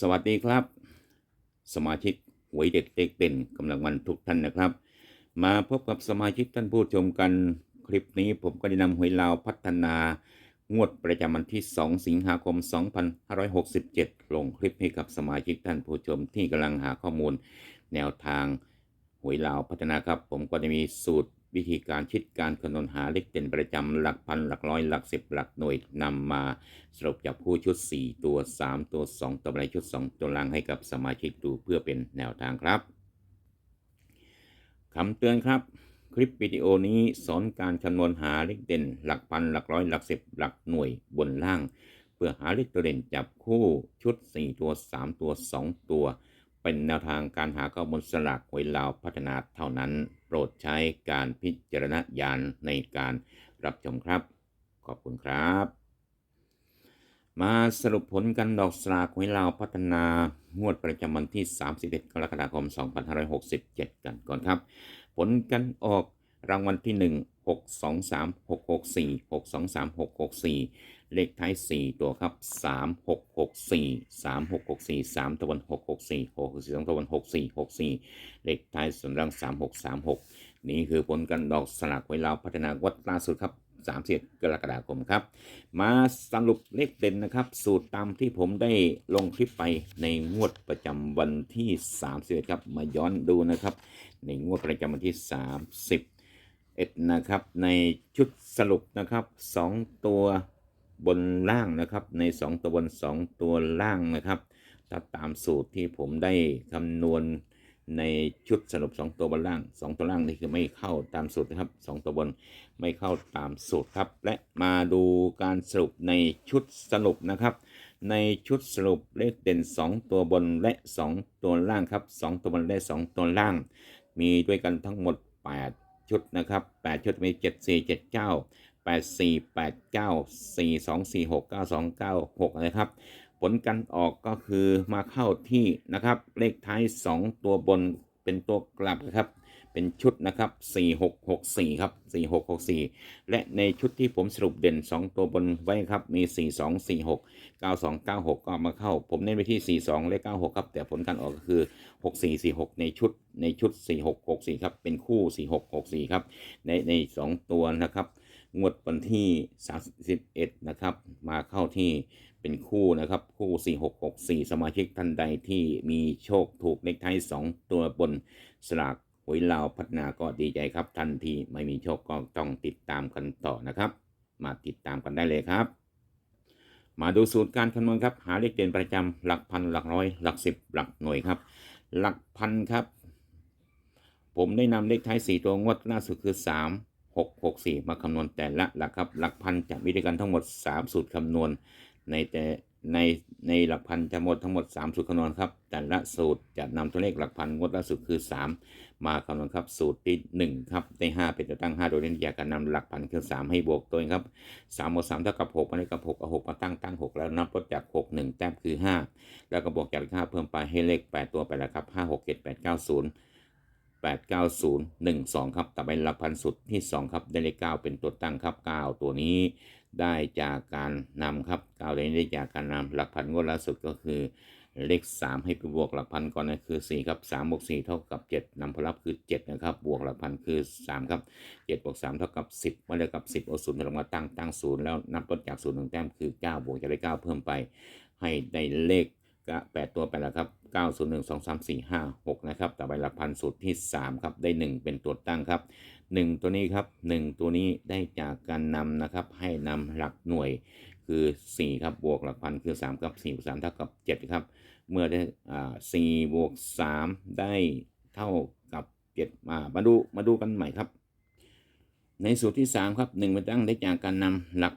สวัสดีครับ สมาชิกหวยเด็กเด็กเด่นกำลังวันทุกท่านนะครับ มาพบกับสมาชิกท่านผู้ชมกันคลิปนี้ผมก็ได้นำหวยลาวพัฒนางวดประจำวันที่ 2 สิงหาคม 2567 ลงคลิปให้กับสมาชิกท่านผู้ชมที่กำลังหาข้อมูล แนวทางหวยลาวพัฒนาครับ ผมก็จะมีสูตร วิธีการคิดการคำนวณหาเลขเด่นประจำหลักพันหลักร้อยหลักสิบหลักหน่วยนำมาสรุปจับผู้ชุด 4 ตัว 3 ตัว 2 ตัวอะไรชุด 2 ตัวล่างให้กับสมาชิกดูเพื่อเป็นแนวทางครับคำเตือนครับ คลิปวิดีโอนี้สอนการคำนวณหาเลขเด่น หลักพันหลักร้อยหลักสิบหลักหน่วยบนล่าง เพื่อหาเลขตัวเด่นจับคู่ชุด 4 ตัว 3 ตัว 2 ตัว เป็นแนวทางการหาข้อมูลสลากหวยลาวพัฒนาเท่านั้น โปรดใช้การพิจารณญาณในการรับชมครับ ขอบคุณครับ มาสรุปผลกันดอกสลากหวยลาวพัฒนางวดประจำวันที่ 31 กรกฎาคม 2567 กันก่อนครับ ผลกันออกรางวัลที่ 1 6 2 3 6 6 4 6 2 3 6 6 4 เลขท้าย 4 ตัวครับ 3 6 6 4 3 6 6 4 3ตะวัน6 6 4 6 4 2ตะวัน6 4 6 4 เลขท้ายส่วนรัง3 6 3 6 นี่คือผลกันดอกสลากไว้ลาวพัฒนาวัดล่าสุดครับ31กรกฎาคมครับ มาสรุปเลขเด่นนะครับ สูตรตามที่ผมได้ลงคลิปไปในงวดประจำวันที่ 31 ครับ มาย้อนดูนะครับ ในงวดประจำวันที่ 30เอ็ดนะครับ ในชุดสรุปนะครับ 2 ตัว บนล่างนะครับ ใน 2 ตัวบน 2 ตัวล่างนะครับถ้าตามสูตรที่ผมได้คำนวณในชุดสรุป 2 ตัวบนล่าง 2 ตัวล่างนี่คือไม่เข้าตามสูตรนะครับ 2 ตัวบนไม่เข้าตามสูตรครับ และมาดูการสรุปในชุดสรุปนะครับ ในชุดสรุปเลขเด่น 2 ตัวบนและ 2 ตัวล่างครับ 2 ตัวบนและ 2 ตัวล่าง มีด้วยกันทั้งหมด 8 ชุดนะครับ 8 ชุดมี 7 4 7 9 8 4 8 9 4 2 4 6 9 2 9 6นะครับ ผลกันออกก็คือมาเข้าที่นะครับ เลขท้าย 2 ตัวบนเป็นตัวกลับนะครับ เป็นชุดนะครับ 4664 ครับ 4664 และในชุดที่ผมสรุปเด่น 2 ตัวบนไว้ครับ มี 4246 9296 ก็มาเข้า ผมเน้นไปที่ 42 และ 96 ครับ แต่ผลการออกก็คือ 6446 ในชุดในชุด 4664 ครับ เป็นคู่ 4664 ครับ ในใน 2 ตัวนะครับ งวดวันที่ 31 นะครับ มาเข้าที่เป็นคู่นะครับ คู่ 4664 สมาชิกท่านใดที่มีโชคถูกเลขท้าย 2 ตัวบนสลากหวยลาวพัฒนาก็ดีใจครับ ท่านที่ไม่มีโชคก็ต้องติดตามกันต่อนะครับ มาติดตามกันได้เลยครับ มาดูสูตรการคำนวณครับ หาเลขเด่นประจำหลักพันหลักร้อย หลักสิบหลักหน่วยครับ หลักพันครับ ผมได้นำเลขท้าย 4 ตัวงวดล่าสุดคือ 3 6 6 4 มาคำนวณแต่ละหลักครับ หลักพันจะมีด้วยกันทั้งหมด 3 สูตรคำนวณ ในแต่ในในหลักพันจะหมดทั้งหมด 3 สูตรคำนวณครับ แต่ละสูตรจะนำตัวเลขหลักพันงวดล่าสุดคือ 3 มาคำนวณครับ สูตรที่ 1 ครับได้5เป็นตัวตั้ง 5 โดยเน้นยากการนำหลักพันคือ 3 ให้บวกตัวเองครับ3บวก3เท่ากับ6มาได้กับ6เอา6มาตั้งตั้ง 6 แล้วนับลดจาก 6 1 แต้มคือ 5 แล้วก็บวกจาก5เพิ่มไปให้เลข 8 ตัวไปแล้วครับ 5 6 7 8 9 0 89012 ครับต่อไปหลักพันสุดที่ 2 ครับ ได้เลข9เป็นตัวตั้งครับ 9 ตัวนี้ได้จากการนำครับ9ตัวนี้ได้จากการนำหลักพันงวดล่าสุดก็คือเลข 3 ให้ไปบวกหลักพันก่อนนะคือ 4 ครับ3บวก4เท่ากับ 7นำผลลัพธ์คือ 7 นะครับ บวกหลักพันคือ 3 ครับ7บวก3เท่ากับ 10มาเลยกับ 10เอาศูนย์ลงมาตั้งตั้งศูนย์แล้วนับลดจากศูนย์หนึ่งแต้มคือ 9 บวกจากเลข9เพิ่มไป ให้ได้เลข แปดตัวไปแล้วครับ9 0 1 2 3 4 5 6นะครับต่อไปหลักพันสูตรที่3ครับได้1เป็นตัวตั้งครับ1ตัวนี้ครับ1ตัวนี้ได้จากการนำนะครับให้นำหลักหน่วยคือ4ครับบวกหลักพันคือ3ครับ4บวก3เท่ากับ7ครับเมื่อได้อ่า4บวก3ได้เท่ากับ7มามาดูมาดูกันใหม่ครับ ในสูตรที่3ครับ1เป็นตั้งได้จากการนำหลัก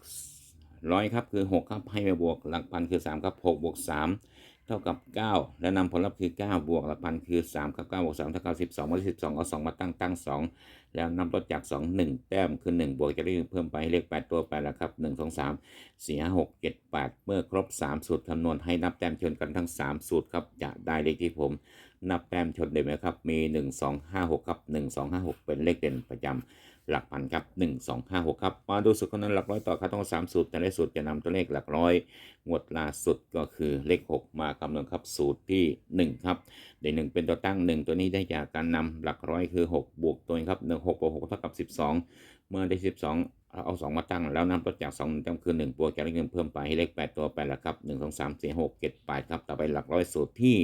ร้อยครับคือ6ครับให้มาบวกหลักพันคือ3ครับ6บวก3 เท่ากับ 9 และนำผลลัพธ์คือ 9 บวกหลักพันคือ3ครับ 9 บวก3เท่ากับ 12มาที่12 เอา 2 มาตั้งตั้ง 2 แล้วนำลดจาก 2 1 แต้มคือ 1 บวกจะได้เพิ่มไปเลข 8 ตัวไปแล้วครับ 1 2 3 4 5 6 7 8 เมื่อครบ 3 สูตรคำนวณให้นับแต้มชนกันทั้ง 3 สูตรครับ จะได้เลขที่ผม นับแต้มชนเด่นไหมครับ มี 1 2 5 6 ครับ 1 2 5 6 เป็นเลขเด่นประจำ หลักพันครับหนึ่งสองห้าหกครับมาดูสูตรคำนวณหลักร้อยต่อครับต้องสามสูตรแต่ละสูตรจะนำตัวเลขหลักร้อยงวดล่าสุดก็คือเลขหกมาคำนวณครับสูตรที่หนึ่งครับเดี๋ยวหนึ่งเป็นตัวตั้งหนึ่งตัวนี้ได้จากการนำหลักร้อยคือหกบวกตัวครับหนึ่งหกบวกหกเท่ากับสิบสองเมื่อได้สิบสองเอาสองมาตั้งแล้วนำตัวจากสองจำคือหนึ่งบวกจากเลขหนึ่งเพิ่มไปให้เลขแปดตัวแปดละครับหนึ่งสองสามสี่หกเจ็ดแปดครับต่อไปหลักร้อยสูตรที่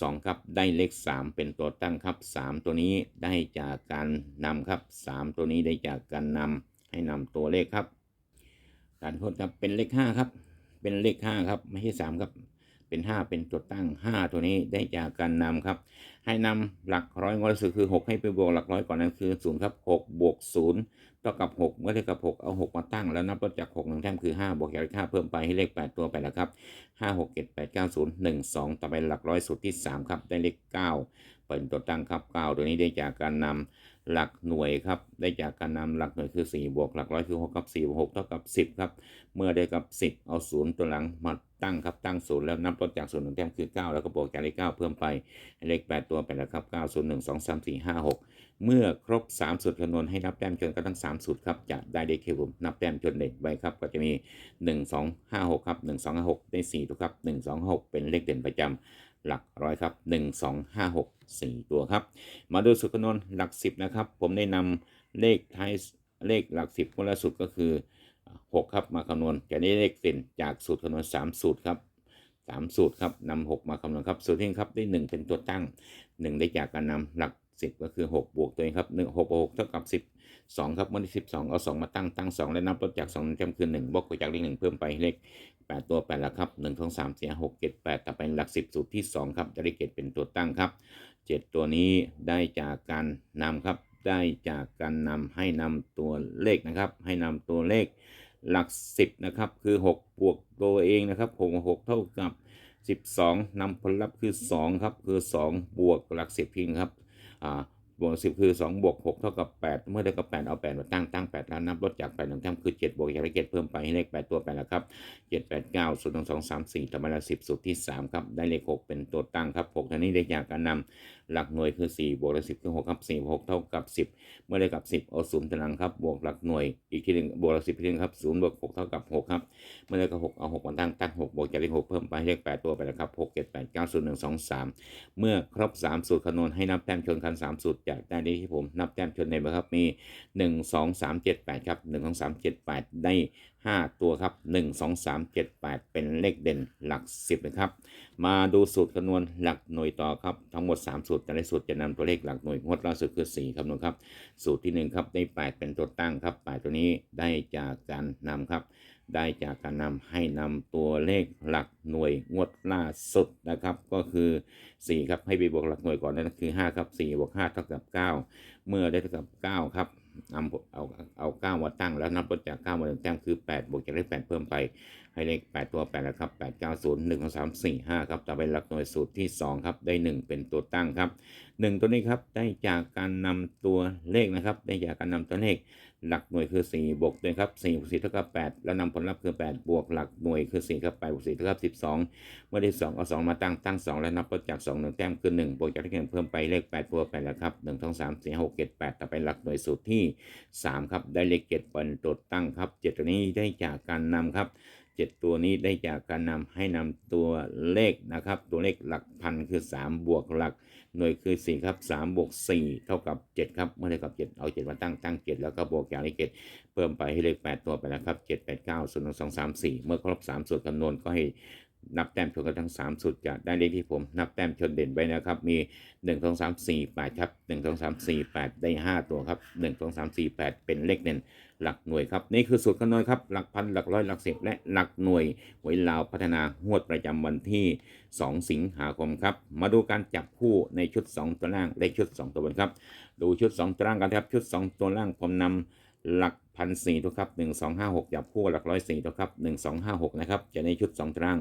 2 ครับ ได้เลข 3 เป็นตัวตั้งครับ 3 ตัวนี้ได้จากการนำครับ 3 ตัวนี้ได้จากการนำให้นำตัวเลขครับ การทษครับเป็นเลข 5 ครับ เป็นเลข 5 ครับ ไม่ใช่ 3 ครับ เป็น 5 เป็นตัวตั้ง 5 ตัวนี้ได้จากการนำครับ ให้นำหลักร้อยงวดสุดคือ 6 ให้ไปบวกหลักร้อยก่อนนั้นคือ0ครับ6บวก0 เท่ากับ 6 เมื่อเลขกับ 6 เอา 6 มาตั้งแล้วนับลดจาก6งแต้มคือ 5 บวกจากค่าเพิ่มไปให้เลข 8 ตัวไปแล้วครับ 5 6 7 8 9 0 1 2 ต่อไปหลักร้อยสุดที่ 3 ครับ ได้เลข 9 เป็นตัวตั้งครับ 9 ตัวนี้ได้จากการนำหลักหน่วยครับ ได้จากการนำหลักหน่วยคือ 4 บวกหลักร้อยคือ6กับ4บวก6เท่ากับ 10 ครับ เมื่อได้กับ 10 เอา 0 ตัวหลังมาตั้งครับตั้งศูนย์แล้วนับลดจากศูนย์หนึ่งแต้มคือ 9 แล้วก็บวกแากเลข9เพิ่มไปเลข 8 ตัวไปแล้วครับ 9 0 1 2 3 4 5 6 เมื่อครบสามสูตรคำนวณให้นับแต้มจนกระทั่งสามสูตรครับจะได้เลขที่ผมนับแต้มจนเด็ดไว้ครับก็จะมีหนึ่งสองห้าหกครับหนึ่งสองหกได้สี่ตัวครับหนึ่งสองหกเป็นเลขเด่นประจำหลักร้อยครับหนึ่งสองห้าหกสี่ตัวครับ มาดูสูตรคำนวณหลักสิบนะครับ ผมได้นำเลขท้ายเลขหลักสิบคนละสูตรก็คือหกครับมาคำนวณจะได้เลขเด่นจากสูตรคำนวณสามสูตรครับสามสูตรครับนำหกมาคำนวณครับสูตรที่หนึ่งครับได้หนึ่งเป็นตัวตั้งหนึ่งได้จากการนำหลัก สิบก็คือหกบวกตัวเองครับหนึ่งหกบวกหกเท่ากับสิบสองครับเมื่อที่สิบสองเอาสองมาตั้งตั้งสองแล้วนับลดจากสองจำคือหนึ่งบวกจากเลขหนึ่งเพิ่มไปเลขแปดตัวแปดละครับหนึ่งสองสามสี่หกเจ็ดแปดต่อไปหลักสิบสูตรที่สองครับจะได้เกตเป็นตัวตั้งครับเจ็ดตัวนี้ได้จากการนำครับได้จากการนำให้นำตัวเลขนะครับ ให้นำตัวเลขหลักสิบนะครับ คือหกบวกตัวเองนะครับหกหกเท่ากับสิบสองนำผลลัพธ์คือสองครับ คือสองบวกหลักสิบพิงครับ บวกสิบคือสองบวกหกเท่ากับแปดเมื่อได้กับแปดเอาแปดมาตั้งตั้งแปดแล้วนับลดจากแปดหนึ่งแต้มคือเจ็ดบวกจากเลขเจ็ดเพิ่มไปให้เลขแปดตัวแปดแล้วครับเจ็ดแปดเก้าศูนย์หนึ่งสองสามสี่ทำมาละสิบสูตรที่สามครับได้เลขหกเป็นตัวตั้งครับหกท่านี้ได้จากการนำหลักหน่วยคือสี่บวกเลขสิบคือหกครับสี่บวกหกเท่ากับสิบเมื่อได้กับสิบเอาศูนย์ตารางครับบวกหลักหน่วยอีกทีหนึ่งบวกหลักสิบทีหนึงครับศูนย์บวกหกเท่ากับหกครับเมื่อได้กับหกเอาหกมาตั้งตั้งหกบวกจากเลขหกเพิ่มไปเลขแปดตัวไปแล้วครับหกเจ็ดแปดเก้าศูนย์หนึ่งสองสามเมื่อครบ 3 สูตรคำนวณให้นับแต้มชนกัน3สูตรจากได้ที่ผมนับแต้มชนในครับมี 1 2 3 7 8 ครับ 1 2 3 7 8 ได้ 5 ตัวครับ 1 2 3 7 8 เป็นเลขเด่นหลัก 10นะครับ มาดูสูตรคำนวณหลักหน่วยต่อครับ ทั้งหมด 3 สูตร แต่ละสูตรจะนำตัวเลขหลักหน่วยงวดล่าสุดคือ 4คำนวณครับ สูตรที่ 1 ครับ ได้ 8 เป็นตัวตั้งครับ 8 ตัวนี้ได้จากการนำครับ ได้จากการนำให้นำตัวเลขหลักหน่วยงวดล่าสุดนะครับ ก็คือ 4 ครับ ให้ไปบวกหลักหน่วยก่อนนั่นคือ 5 ครับ 4 บวก 5 เท่ากับ 9 เมื่อได้เท่ากับ 9 ครับ นำเอาเอา9มาตั้งแล้วนับลดจากก้ามาหนึ่งแต้มคือ8บวกจากเลข8เพิ่มไป ให้เลข8ตัว8แล้วครับ8 9 0 1 2 3 4 5ครับต่อไปหลักหน่วยสูตรที่2ครับได้1เป็นตัวตั้งครับ1ตัวนี้ครับได้จากการนำตัวเลขนะครับ ได้จากการนำตัวเลข หลักหน่วยคือ 4 บวกด้วยครับ4บวก4เท่ากับ 8 แล้วนำผลลัพธ์คือ 8 บวกหลักหน่วยคือ 4 ครับ8บวก4เท่ากับ 12 เมื่อได้ 2 เอา 2 มาตั้งตั้ง 2 แล้วนับลดจาก 2 1 แต้มคือ 1 บวกจากที่หนึ่งเพิ่มไปเลข8ตัว8แล้วครับ1 2 3 4 6 7 8 ต่อไปหลักหน่วยสูตรที่ 3 ครับ ได้เลข7เป็นตัวตั้งครับ 7 ตัวนี้ได้จากการนำครับ 7 ตัวนี้ได้จากการนำให้นำตัวเลขนะครับ ตัวเลขหลักพันคือ 3 บวกหลัก หน่วยคือ 4 ครับ3บวก4เท่ากับ 7 ครับ เมื่อได้กับ 7 เอา 7 มาตั้งตั้ง 7 แล้วก็บวกจากเลข7เพิ่มไปให้เลข 8 ตัวไปแล้วครับ 7 8 9 0 2 3 4 เมื่อครบ 3 ส่วนคำนวณก็ให้ นับแต้มชนกันทั้ง 3สูตรจะได้เลขที่ผม นับแต้มชนเด่นไว้นะครับ มี 1 2 3 4 8 ครับ 1 2 3 4 8 ได้ 5 ตัวครับ 1 2 3 4 8 เป็นเลขเด่นหลักหน่วยครับ นี่คือสูตรคำนวณครับ หลักพันหลักร้อยหลักสิบและหลักหน่วยหวยลาวพัฒนางวดประจำวันที่ 2 สิงหาคมครับ มาดูการจับคู่ในชุด 2 ตัวล่างและชุด 2 ตัวบนครับ ดูชุด 2 ตัวล่างกันครับ ชุด 2 ตัวล่างผมนำ หลักพันสี่ตัวครับหนึ่งสองห้าหกจับคู่หลักร้อยสี่ตัวครับหนึ่งสองห้าหกนะครับจะในชุด2ตาราง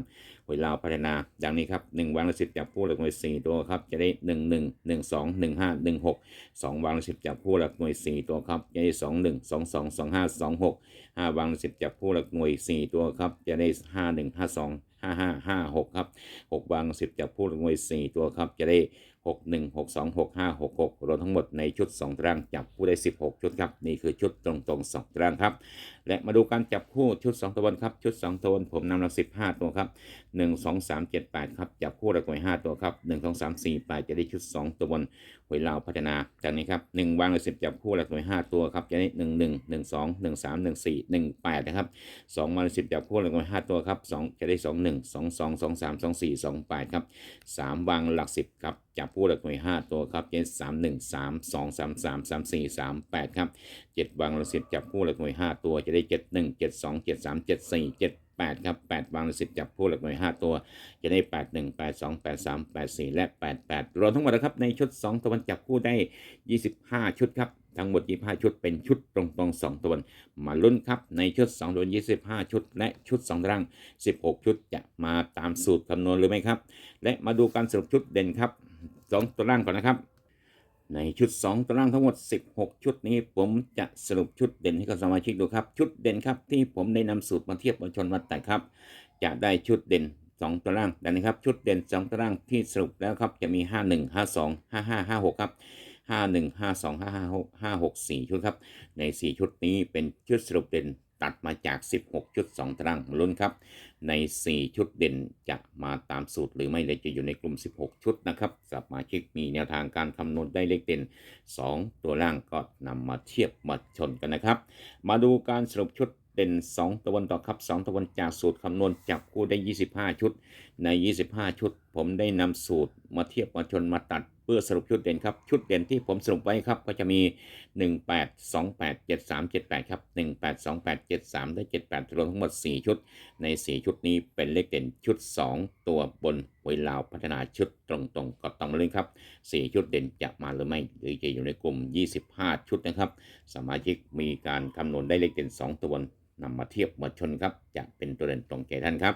หวลาพัฒนาดังนี้ครับหนึ่งวางละสิบจับคู่หลักหน่วยสี่ตัวครับจะได้หนึ่งหนึ่งหนึ่งสองหนึ่งห้าหนึ่งหกสองวางละสิบจับคู่หลักหน่วยสี่ตัวครับจะได้สองหนึ่งสองสองสองห้าสองหกห้าวางละสิบจับคู่หลักหน่วยสี่ตัวครับจะได้ห้าหนึ่งห้าสองห้าห้าห้าหกครับหกวางสิบจับคู่หลักหน่วยสี่ตัวครับจะได้6 1 6 2 6 5 6 6 รวมทั้งหมดในชุด 2 ตารางจับคู่ได้ 16 ชุดครับ นี่คือชุดตรงๆ 2 ตารางครับ และมาดูการจับคู่ชุด 2ตัวบนครับ ชุด 2ตัวบนผมนำหลัก15 ตัวครับ 1 2 3 7 8 ครับ จับคู่หลักหน่วย 5 ตัวครับ 1 2 3 4 8 จะได้ชุด 2ตัวบนหวยลาวพัฒนาจากนี้ครับ1วางเลย10 จับคู่หลักหน่วย 5 ตัวครับ จะได้ 1 1 1 2 1 3 1 4 1 8 นะครับ2วางเลย10 จับคู่หลักหน่วย 5 ตัวครับ2จะได้ 2 1 2 2 2 3 2 4 2 8 ครับ3วางหลัก 10 ครับจับผู้หลักหน่วย 5 ตัวครับเจ็ดสามหนึ่งสามสองสามสามสามสี่สามแปดครับเจ็ดวางละสิบจับผู้หลักหน่วย 5 ตัวจะได้เจ็ดหนึ่งเจ็ดสองเจ็ดสามเจ็ดสี่เจ็ดแปดครับแปดวางรสิบจับผู้หลักหน่วย 5 ตัว จะได้แปดหนึ่งแปดสองแปดสามแปดสี่และแปดแปดรวมทั้งหมดนะครับ ในชุดสองตะวันจับผู้ได้ยี่สิบห้าชุดครับ ทั้งหมด 25 ชุดเป็นชุดตรงๆ2ตะวัน มาลุ้นครับ ในชุด 2ตะวัน25 ชุด และชุด 2ตาราง 16 ชุดจะมาตามสูตรคำนวณหรือไม่ครับ และมาดูการสรุปชุดเด่นครับ 2ตัวล่างก่อนนะครับ ในชุด 2ตารางทั้งหมด 16 ชุดนี้ผมจะสรุปชุดเด่นให้กับสมาชิกดูครับ ชุดเด่นครับที่ผมได้นำสูตรมาเทียบมาชนมาแต่ครับ จะได้ชุดเด่น 2ตารางดังนี้ครับชุดเด่น 2ตารางที่สรุปแล้วครับจะมี 51 52 55 56 ครับ51 52 55 564 ชุดครับ ใน 4 ชุดนี้เป็นชุดสรุปเด่น ตัดมาจาก 16ชุด2ตารางลุ้นครับ ใน 4 ชุดเด่นจะมาตามสูตรหรือไม่เลยจะอยู่ในกลุ่ม 16 ชุดนะครับสมาชิกมีแนวทางการคำนวณได้เลขเด่น 2 ตัวล่างก็นำมาเทียบมาชนกันนะครับ มาดูการสรุปชุดเด่น 2 ตะวันต่อครับ 2 ตะวันจากสูตรคำนวณจับคู่ได้ 25 ชุด ใน 25 ชุด ผมได้นำสูตรมาเทียบมาชนมาตัด พื่อสรุปชุดเด่นครับ ชุดเด่นที่ผมสรุปไว้ครับ ก็จะมี 18 28 73 78 ครับ 18 28 73ได้78รวมทั้งหมด 4 ชุด ใน 4 ชุดนี้เป็นเลขเด่นชุด 2 ตัวบนหวยลาวพัฒนาชุดตรงๆก็ต้องมาเล่นครับ 4 ชุดเด่นจะมาหรือไม่ หรือจะอยู่ในกลุ่ม 25 ชุดนะครับ สมาชิกมีการคำนวณได้เลขเด่น 2 ตัวน นำมาเทียบมาชนครับจะเป็นตัวเด่นตรงแก่ท่านครับ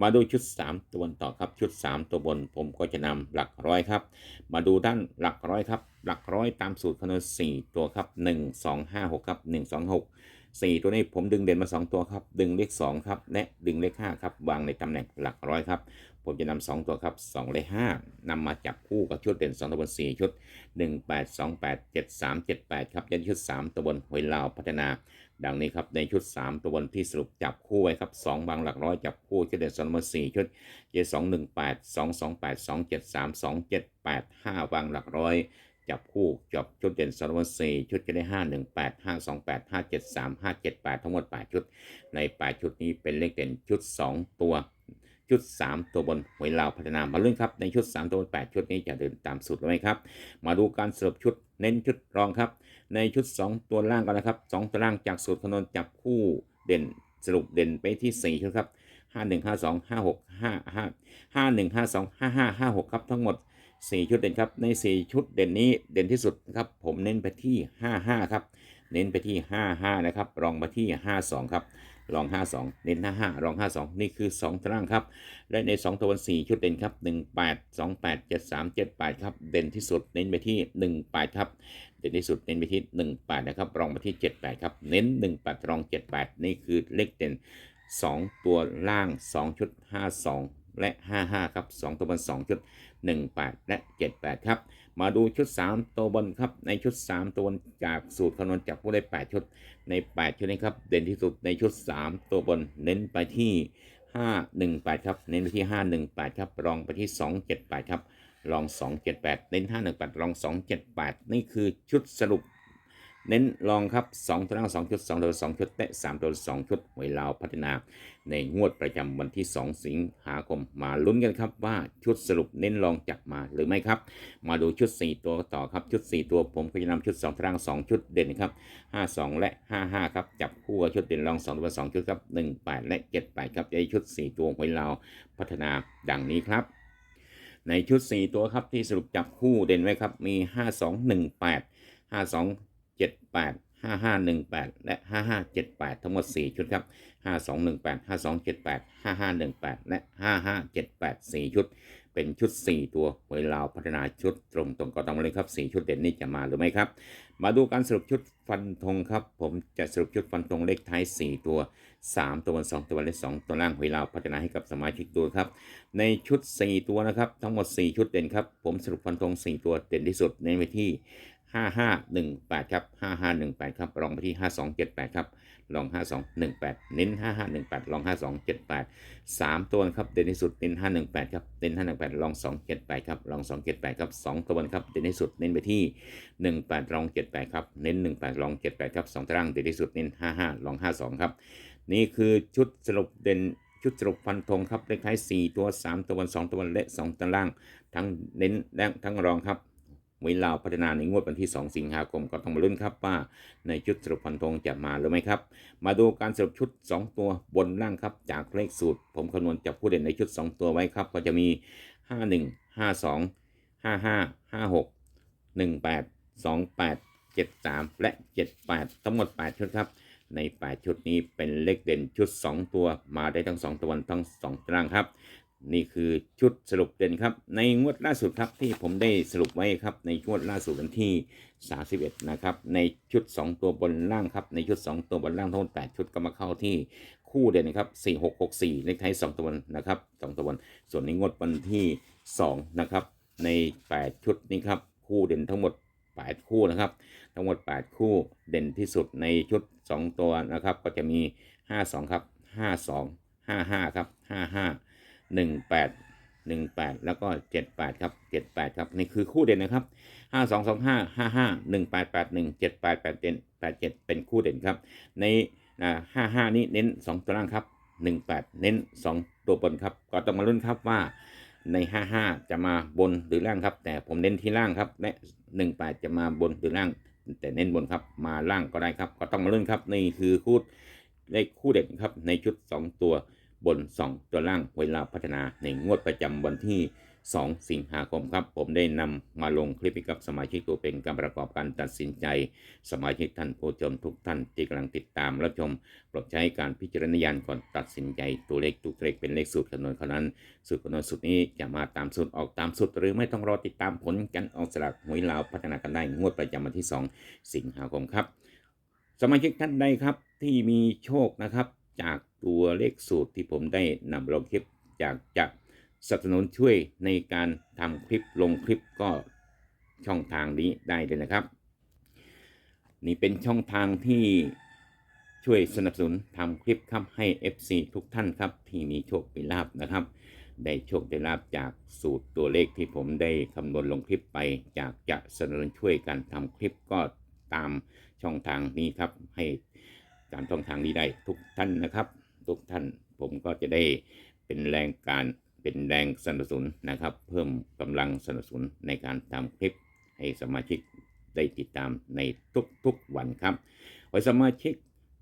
มาดูชุด 3 ตัวบนต่อครับชุด 3 ตัวบนผมก็จะนำหลักร้อยครับ มาดูด้านหลักร้อยครับ หลักร้อยตามสูตรคำนวณ4ตัวครับ 1 2 5 6 ครับ 1 2 6 4 ตัวนี้ผมดึงเด่นมา 2 ตัวครับ ดึงเลข2ครับ และดึงเลข5ครับ วางในตำแหน่งหลักร้อยครับ ผมจะนำ2ตัวครับ 2 เลข5นำมาจับคู่กับชุดเด่น 2 ตัวบน 4 ชุด 1 8 2 8 7 3 7 8 ครับยันชุด 3 ตัวบนหวยลาวพัฒนา ดังนี้ครับในชุด 3 ตัวบนที่สรุปจับคู่ไว้ครับ 2 บางหลักร้อยจับคู่ชุดเด่น2ตัวบน4ชุดเจสองหนึ่งแปดสองสองแปดสองเจ็ดสามสองเจ็ดแปดห้าบางหลักร้อยจับคู่จับชุดเด่นสารวันสี่ชุดจะได้ห้าหนึ่งแปดห้าสองแปดห้าเจ็ดสามห้าเจ็ดแปดทั้งหมดแปดชุด ในแปดชุดนี้เป็นเลขเด่นชุดสองตัว ชุด 3 ตัวบนหวยลาวพัฒนามาเรื่องครับในชุด 3 ตัวบน 8 ชุดนี้จะเดินตามสูตรหรือไม่ครับ มาดูการสรุปชุดเน้นชุดรองครับ ในชุด 2 ตัวล่างกันนะครับ 2 ตัวล่างจากสูตรคำนวณจับคู่เด่นสรุปเด่นไปที่ 4 ชุดครับ 5 1 5 2 5 6 5 5 5 1 5 2 5 5 5 6 ครับทั้งหมด 4 ชุดเด่นครับ ใน 4 ชุดเด่นนี้เด่นที่สุดครับ ผมเน้นไปที่ 55 ครับ เน้นไปที่ 55 นะครับ รองมาที่ 52 ครับ รอง 52 เน้น 55 รอง 52 นี่คือ 2ตารางครับ และใน 2ตัววัน4ชุดเด่นครับ 18 28 73 78 ครับ เด่นที่สุดเน้นไปที่ 18 ครับ เด่นที่สุดเน้นไปที่ 18 นะครับ รองมาที่ 78 ครับ เน้น 18 รอง 78 นี่คือเลขเด่น 2 ตัวล่าง 2 ชุด 52 และ 55 ครับ 2 ตัวบน2ชุด 18 และ 78 ครับ มาดูชุด 3 ตัวบนครับ ในชุด 3 ตัวบนจากสูตรคำนวณจับผู้ได้ 8 ชุด ใน 8 ชุดนี้ครับ เด่นที่สุดในชุด 3 ตัวบน เน้นไปที่ 518 ครับ เน้นไปที่ 518 ครับ รองไปที่ 278 ครับ รอง 278 เน้น 518 รอง 278 นี่คือชุดสรุป เน้นรองครับ2ตัวล่าง2ชุด2ตัว2ชุดและ3ตัว2ชุดหวยลาวพัฒนา ในงวดประจำวันที่ 2 สิงหาคม มาลุ้นกันครับว่าชุดสรุปเน้นรองจะมาหรือไม่ครับ มาดูชุด 4 ตัวต่อครับชุด 4 ตัวผมก็จะนำชุด2ตาราง2ชุดเด่นครับ52 และ 55 ครับจับคู่กับชุดเด่นรอง2ตัว2ชุดครับ18 และ 78 ครับจะได้ชุด 4 ตัวหวยลาวพัฒนาดังนี้ครับในชุด 4 ตัวครับที่สรุปจับคู่เด่นไว้ครับมี 5218 52 78 5518 และ 5578 ทั้งหมด 4 ชุดครับ 5218 5278 5518 และ 5578 4 ชุด เป็นชุด 4 ตัวหวยลาพัฒนาชุดตรงตรงก็ต้องมาเลยครับ 4 ชุดเด่นนี้จะมาหรือไม่ครับ มาดูการสรุปชุดฟันธงครับ ผมจะสรุปชุดฟันธงเลขท้าย 4 ตัว 3 ตัวบน2ตัวและ2ตัวล่างหวยลาพัฒนาให้กับสมาชิกตัวครับ ในชุด 4 ตัวนะครับ ทั้งหมด 4 ชุดเด่นครับ ผมสรุปฟันธง4 ตัวเด่นที่สุดเน้นไปที่ 5518ครับ5518ครับรองไปที่ 5278ครับลอง 5218 เน้น 5518 ลอง 5278 3 ตัวครับเด่นที่สุดเน้น 518 ครับเน้น 518 ลอง 278 ครับลอง 278 ครับ 2 ตัวครับเด่นที่สุดเน้นไปที่ 18 ลอง 78 ครับ เน้น 18 ลอง 78 ครับ2ตารางเด่นที่สุดเน้น 55 ลอง 52 ครับ นี่คือชุดสรุปเด่นชุดสรุปฟันธงครับเลขท้าย 4 ตัว 3 ตัว 2 ตัวและ 2ตาราง ทั้งเน้นและทั้งรองครับ หวยลาวพัฒนาในงวดวันที่ 2 สิงหาคมก็ต้องมาลุ้นครับว่าในชุดสรุปฟันธงจะมาหรือไม่ครับ มาดูการสรุปชุด 2 ตัวบนล่างครับ จากเลขสูตร ผมคำนวณจับผู้เด่นในชุด 2 ตัวไว้ครับ ก็จะมี 51 52 55 56 18 28 73 และ 78 ทั้งหมด 8 ชุดครับ ใน 8 ชุดนี้เป็นเลขเด่นชุด 2 ตัวมาได้ทั้ง 2 ตัวทั้ง 2ตารางครับ นี่คือชุดสรุปเด่นครับ ในงวดล่าสุดครับที่ผมได้สรุปไว้ครับ ในงวดล่าสุดวันที่ 31 นะครับ ในชุด 2 ตัวบนล่างครับ ในชุด 2 ตัวบนล่างทั้งหมด8ชุดก็มาเข้าที่คู่เด่นนะครับ 4664 เลขท้าย2ตัวบนนะครับ2ตัวบนส่วนในงวดวันที่2นะครับใน 8 ชุดนี้ครับคู่เด่นทั้งหมด 8 คู่นะครับ ทั้งหมด 8 คู่เด่นที่สุดในชุด 2 ตัวนะครับ ก็จะมี 52 ครับ 52 55 ครับ 55 18 18 แล้วก็ 78 ครับ 78 ครับ นี่คือคู่เด่นนะครับ 5225 55 1881 78 87เป็นคู่เด่นครับ ในอ่า55 นี้เน้น 2 ตัวล่างครับ 18 เน้น 2 ตัวบนครับ ก็ต้องมาลุ้นครับว่าใน 55 จะมาบนหรือล่างครับ แต่ผมเน้นที่ล่างครับ และ 18 จะมาบนหรือล่าง แต่เน้นบนครับ มาล่างก็ได้ครับ ก็ต้องมาลุ้นครับ นี่คือคู่เลขคู่เด่นครับ ในชุด 2 ตัว บน 2 ตัวล่างเวลาพัฒนาในงวดประจำวันที่ 2 สิงหาคมครับ ผมได้นำมาลงคลิปกับสมาชิกตัวเป็นการประกอบการตัดสินใจ สมาชิกท่านผู้ชมทุกท่านที่กำลังติดตามรับชมโปรดใช้การพิจารณาญาณก่อนตัดสินใจตัวเลขทุกเลขเป็นเลขสูตรคำนวณเท่านั้นสูตรคำนวณสูตรนี้จะมาตามสูตรออกตามสูตรหรือไม่ต้องรอติดตามผลการออกสลากหวยลาวพัฒนากันได้งวดประจำวันที่ 2 สิงหาคมครับ สมาชิกท่านใดครับที่มีโชคนะครับจาก ตัวเลขสูตรที่ผมได้นำลงคลิปจากจะสนับสนุนช่วยในการทำคลิปลงคลิปก็ช่องทางนี้ได้เลยนะครับ นี่เป็นช่องทางที่ช่วยสนับสนุนทำคลิปครับให้ FC ทุกท่านครับ ที่มีโชคมีลาบนะครับ ได้โชคได้ลาบจากสูตรตัวเลขที่ผมได้คำนวณลงคลิปไปจากจะสนับสนุนช่วยกันทำคลิปก็ตามช่องทางนี้ครับ ให้ตามช่องทางนี้ได้ทุกท่านนะครับ ทุกท่าน ผมก็จะได้เป็นแรงการเป็นแรงสนับสนุนนะครับ เพิ่มกำลังสนับสนุนในการทำคลิปให้สมาชิกได้ติดตามในทุกๆวันครับขอให้สมาชิก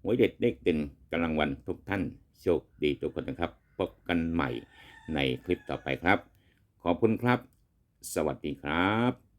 หวยเด็ดเด็กเด่นกำลังวันทุกท่านโชคดีทุกคนนะครับพบกันใหม่ในคลิปต่อไปครับ ขอบคุณครับ สวัสดีครับ